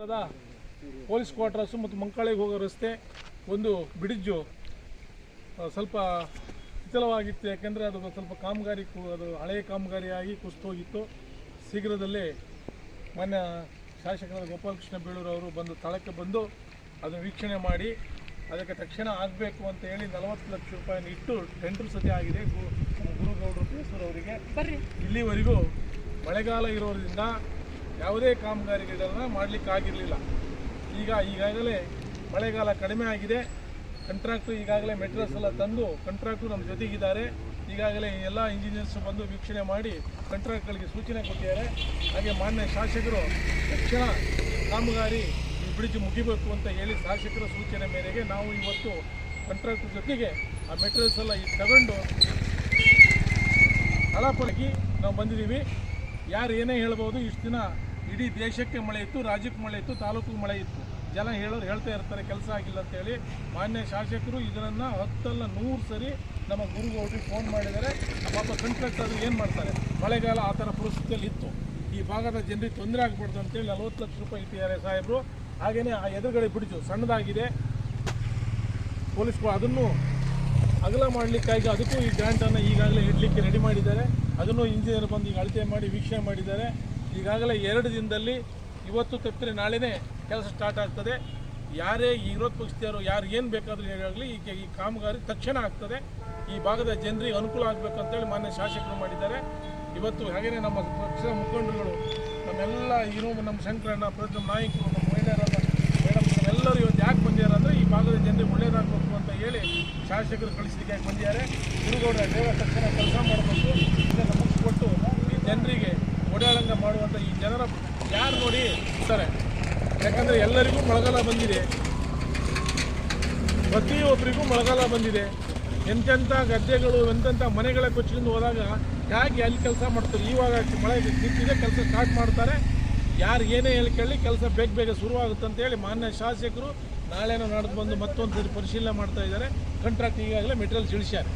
ನಗರದ police quarters ಮತ್ತು ಮಂಕಾಳಿಗೆ ಹೋಗೋ ರಸ್ತೆ ಒಂದು ಬ್ರಿಡ್ಜು ಸ್ವಲ್ಪ ಶಿಥಿಲವಾಗಿತ್ತು ಯಾಕೆಂದರೆ ಅದು ಸ್ವಲ್ಪ ಕಾಮಗಾರಿ ಅದು ಹಳೆಯ ಕಾಮಗಾರಿಯಾಗಿ ಕುಸಿದು ಹೋಗಿತ್ತು ಶೀಘ್ರದಲ್ಲೇ ಮಾನ್ಯ ಶಾಸಕರಾದ ಗೋಪಾಲಕೃಷ್ಣ ಬೇಳೂರು ಅವರು ಬಂದು ಸ್ಥಳಕ್ಕೆ ಬಂದು ಅದನ್ನು ವೀಕ್ಷಣೆ ಮಾಡಿ ಅದಕ್ಕೆ ತಕ್ಷಣ ಆಗಬೇಕು ಅಂತ ಹೇಳಿ ನಲವತ್ತು ಲಕ್ಷ ರೂಪಾಯಿನ ಇಟ್ಟು ಟೆಂಡರ್ ಸತಿ ಆಗಿದೆ. ಗು- ಗುರುಗೌಡರು ಅವರಿಗೆ. ಇಲ್ಲಿವರೆಗೂ ಮಳೆಗಾಲ ಇರೋದ್ರಿಂದ ಯಾವುದೇ ಕಾಮಗಾರಿಗಳನ್ನ ಮಾಡಲಿಕ್ಕಾಗಿರಲಿಲ್ಲ. ಈಗ ಈಗಾಗಲೇ ಮಳೆಗಾಲ ಕಡಿಮೆ ಆಗಿದೆ. ಕಂಟ್ರಾಕ್ಟ್ರು ಈಗಾಗಲೇ ಮೆಟೀರಿಯಲ್ಸ್ ಎಲ್ಲ ತಂದು ಕಂಟ್ರಾಕ್ಟ್ರು ನಮ್ಮ ಜೊತೆಗಿದ್ದಾರೆ. ಈಗಾಗಲೇ ಎಲ್ಲ ಇಂಜಿನಿಯರ್ಸ್ ಬಂದು ವೀಕ್ಷಣೆ ಮಾಡಿ ಕಂಟ್ರಾಕ್ಟ್ಗಳಿಗೆ ಸೂಚನೆ ಕೊಟ್ಟಿದ್ದಾರೆ. ಹಾಗೆ ಮಾನ್ಯ ಶಾಸಕರು ತಕ್ಷಣ ಕಾಮಗಾರಿ ಈ ಬ್ರಿಡ್ಜ್ ಮುಗಿಬೇಕು ಅಂತ ಹೇಳಿ ಶಾಸಕರ ಸೂಚನೆ ಮೇರೆಗೆ ನಾವು ಇವತ್ತು ಕಂಟ್ರಾಕ್ಟ್ರ್ ಜೊತೆಗೆ ಆ ಮೆಟೀರಿಯಲ್ಸ್ ಎಲ್ಲ ಈಗ ತಗೊಂಡು ಹಳಪಳಗಿ ನಾವು ಬಂದಿದ್ದೀವಿ. ಯಾರು ಏನೇ ಹೇಳ್ಬೋದು ಇಷ್ಟು ದಿನ ಇಡೀ ದೇಶಕ್ಕೆ ಮಳೆ ಇತ್ತು, ರಾಜ್ಯಕ್ಕೆ ಮಳೆ ಇತ್ತು, ತಾಲೂಕಿಗೆ ಮಳೆ ಇತ್ತು. ಜನ ಹೇಳೋರು ಹೇಳ್ತಾ ಇರ್ತಾರೆ, ಕೆಲಸ ಆಗಿಲ್ಲ ಅಂತೇಳಿ ಮಾನ್ಯ ಶಾಸಕರು ಇದನ್ನು ಹತ್ತಲ್ಲ ನೂರು ಸರಿ ನಮ್ಮ ಗುರುಗೌಡ್ರಿಗೆ ಫೋನ್ ಮಾಡಿದರೆ ಪಾಪ ಕಂಟ್ರಾಕ್ಟ್ ಅದು ಏನು ಮಾಡ್ತಾರೆ? ಮಳೆಗಾಲ ಆ ಥರ ಪರಿಸ್ಥಿತಿಯಲ್ಲಿ ಇತ್ತು. ಈ ಭಾಗದ ಜನರಿಗೆ ತೊಂದರೆ ಆಗ್ಬಾರ್ದು ಅಂತೇಳಿ ನಲ್ವತ್ತು ಲಕ್ಷ ರೂಪಾಯಿ ಇಟ್ಟಿದ್ದಾರೆ ಸಾಹೇಬರು. ಹಾಗೆಯೇ ಆ ಎದುರುಗಡೆ ಬಿಡಿಸು ಸಣ್ಣದಾಗಿದೆ. ಪೊಲೀಸ್ ಅದನ್ನು ಅಗಲ ಮಾಡಲಿಕ್ಕಾಗಿ ಅದಕ್ಕೂ ಈ ಗ್ರ್ಯಾಂಟನ್ನು ಈಗಾಗಲೇ ಇಡಲಿಕ್ಕೆ ರೆಡಿ ಮಾಡಿದ್ದಾರೆ. ಅದನ್ನು ಇಂಜಿನಿಯರ್ ಬಂದು ಈಗ ಅಳತೆ ಮಾಡಿ, ವೀಕ್ಷಣೆ ಮಾಡಿದ್ದಾರೆ. ಈಗಾಗಲೇ ಎರಡು ದಿನದಲ್ಲಿ ಇವತ್ತು ತಪ್ಪಿದ್ರೆ ನಾಳೆನೇ ಕೆಲಸ ಸ್ಟಾರ್ಟ್ ಆಗ್ತದೆ. ಯಾರೇ ಈ ವಿರೋಧ ಪಕ್ಷದವರು, ಯಾರು ಏನು ಬೇಕಾದರೂ ಹೇಗಾಗಲಿ ಈಗ ಈ ಕಾಮಗಾರಿ ತಕ್ಷಣ ಆಗ್ತದೆ. ಈ ಭಾಗದ ಜನರಿಗೆ ಅನುಕೂಲ ಆಗಬೇಕು ಅಂತೇಳಿ ಮಾನ್ಯ ಶಾಸಕರು ಮಾಡಿದ್ದಾರೆ. ಇವತ್ತು ಹಾಗೆಯೇ ನಮ್ಮ ಪಕ್ಷದ ಮುಖಂಡರುಗಳು, ನಮ್ಮೆಲ್ಲ ಇರೋ ನಮ್ಮ ಶಂಕರಣ್ಣ ಪ್ರತಿ ನಾಯಕರು, ನಮ್ಮ ಮಹಿಳೆಯರಾದ ಮೇಡಮ್ ಎಲ್ಲರೂ ಇವತ್ತು ಯಾಕೆ ಬಂದಿದ್ದಾರೆ ಅಂದರೆ ಈ ಭಾಗದ ಜನರಿಗೆ ಒಳ್ಳೆಯದಾಗಬೇಕು ಅಂತ ಹೇಳಿ ಶಾಸಕರು ಕಳಿಸಲಿಕ್ಕೆ ಬಂದಿದ್ದಾರೆ. ಗುರುಗೌಡ ದೇವ ತಕ್ಷಣ ಕೆಲಸ ಮಾಡಬೇಕು. ಇದನ್ನು ಮುಗಿಸ್ಕೊಟ್ಟು ಈ ಜನರಿಗೆ ಓಡಾಡಂಗ ಮಾಡುವಂಥ ಈ ಜನರ ಯಾರು ನೋಡಿ ಇರ್ತಾರೆ. ಯಾಕಂದರೆ ಎಲ್ಲರಿಗೂ ಮಳೆಗಾಲ ಬಂದಿದೆ. ಪ್ರತಿಯೊಬ್ಬರಿಗೂ ಮಳೆಗಾಲ ಬಂದಿದೆ. ಎಂತೆಂಥ ಗದ್ದೆಗಳು ಎಂತೆಂಥ ಮನೆಗಳ ಕೊಚ್ಚಿಕೊಂಡು ಹೋದಾಗ ಹೇಗೆ ಅಲ್ಲಿ ಕೆಲಸ ಮಾಡ್ತಾರೆ? ಇವಾಗ ಮಳೆ ನಿಂತಿದೆ, ಕೆಲಸ ಸ್ಟಾರ್ಟ್ ಮಾಡ್ತಾರೆ. ಯಾರು ಏನೇ ಹೇಳಿ ಕೇಳಿ ಕೆಲಸ ಬೇಗ ಬೇಗ ಶುರುವಾಗುತ್ತೆ ಅಂತ ಹೇಳಿ ಮಾನ್ಯ ಶಾಸಕರು ನಾಳೆನೋ ನಡೆದು ಬಂದು ಮತ್ತೊಂದು ಪರಿಶೀಲನೆ ಮಾಡ್ತಾ ಇದ್ದಾರೆ. ಕಾಂಟ್ರಾಕ್ಟ್ ಈಗಾಗಲೇ ಮೆಟೀರಿಯಲ್ಸ್ ಇಳಿಸ್ಯಾರೆ